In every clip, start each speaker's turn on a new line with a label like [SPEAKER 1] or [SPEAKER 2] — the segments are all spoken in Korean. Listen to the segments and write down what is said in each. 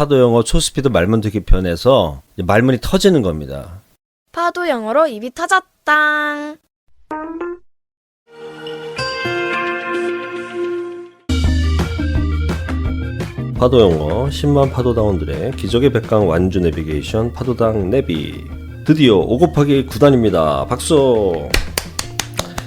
[SPEAKER 1] 파도 영어 초스피드 말문 듣기 편에서 말문이 터지는 겁니다.
[SPEAKER 2] 파도 영어로 입이 터졌당.
[SPEAKER 1] 파도 영어 10만 파도 다운들의 기적의 백강 완주 내비게이션 파도당 내비 드디어 5 곱하기 9단입니다. 박수!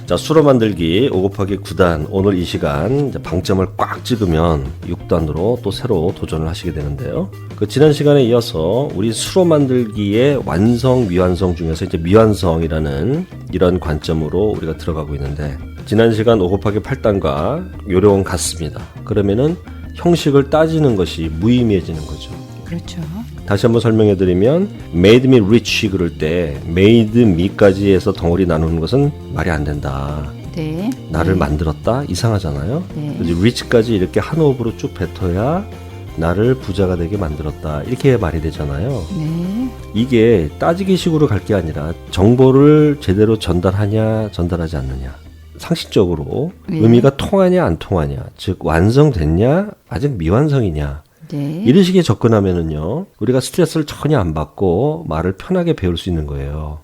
[SPEAKER 1] 자, 수로 만들기 5 곱하기 9단 오늘 이 시간 방점을 꽉 찍으면 6단으로 또 새로 도전을 하시게 되는데요. 그 지난 시간에 이어서 우리 수로 만들기의 완성 미완성 중에서 이제 미완성이라는 이런 관점으로 우리가 들어가고 있는데 지난 시간 5 곱하기 8단과 요령 같습니다. 그러면은 형식을 따지는 것이 무의미해지는 거죠.
[SPEAKER 3] 그렇죠.
[SPEAKER 1] 다시 한번 설명해 드리면 made me rich 그럴 때 made me까지 해서 덩어리 나누는 것은 말이 안 된다.
[SPEAKER 3] 네.
[SPEAKER 1] 나를 만들었다 이상하잖아요.
[SPEAKER 3] 네.
[SPEAKER 1] 그래서 rich까지 이렇게 한 호흡으로 쭉 뱉어야 나를 부자가 되게 만들었다 이렇게 말이 되잖아요.
[SPEAKER 3] 네.
[SPEAKER 1] 이게 따지기식으로 갈 게 아니라 정보를 제대로 전달하냐 전달하지 않느냐 상식적으로
[SPEAKER 3] 네.
[SPEAKER 1] 의미가 통하냐 안 통하냐 즉 완성됐냐 아직 미완성이냐
[SPEAKER 3] 네.
[SPEAKER 1] 이런 식의 접근하면은요 우리가 스트레스를 전혀 안 받고 말을 편하게 배울 수 있는 거예요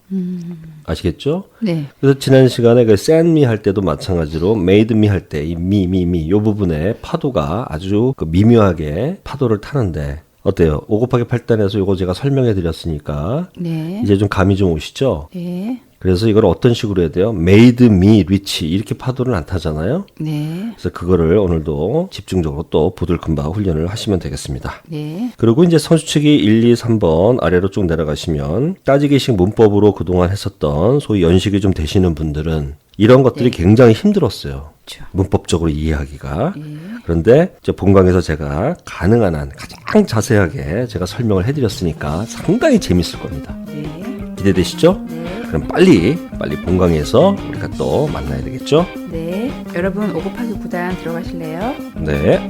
[SPEAKER 1] 아시겠죠?
[SPEAKER 3] 네.
[SPEAKER 1] 그래서 지난 시간에 그 send me 할 때도 마찬가지로 made me 할 때 이 me me me 요 부분에 파도가 아주 그 미묘하게 파도를 타는데 어때요? 5 곱하기 8단에서 요거 제가 설명해 드렸으니까
[SPEAKER 3] 네.
[SPEAKER 1] 이제 좀 감이 좀 오시죠?
[SPEAKER 3] 네.
[SPEAKER 1] 그래서 이걸 어떤 식으로 해야 돼요? made me rich 이렇게 파도를 안 타잖아요.
[SPEAKER 3] 네.
[SPEAKER 1] 그래서 그거를 오늘도 집중적으로 또 부들금바 훈련을 하시면 되겠습니다.
[SPEAKER 3] 네.
[SPEAKER 1] 그리고 이제 선수치기 1, 2, 3번 아래로 쭉 내려가시면 따지기식 문법으로 그동안 했었던 소위 연식이 좀 되시는 분들은 이런 것들이 굉장히 힘들었어요.
[SPEAKER 3] 그렇죠.
[SPEAKER 1] 문법적으로 이해하기가.
[SPEAKER 3] 예.
[SPEAKER 1] 그런데 이제 본강에서 제가 가능한 한 가장 자세하게 제가 설명을 해드렸으니까 상당히 재밌을 겁니다.
[SPEAKER 3] 네.
[SPEAKER 1] 기대되시죠?
[SPEAKER 3] 네.
[SPEAKER 1] 그럼 빨리 빨리 본강에서 우리가 또 만나야 되겠죠?
[SPEAKER 3] 네. 여러분 5 곱하기 9단 들어가실래요?
[SPEAKER 1] 네.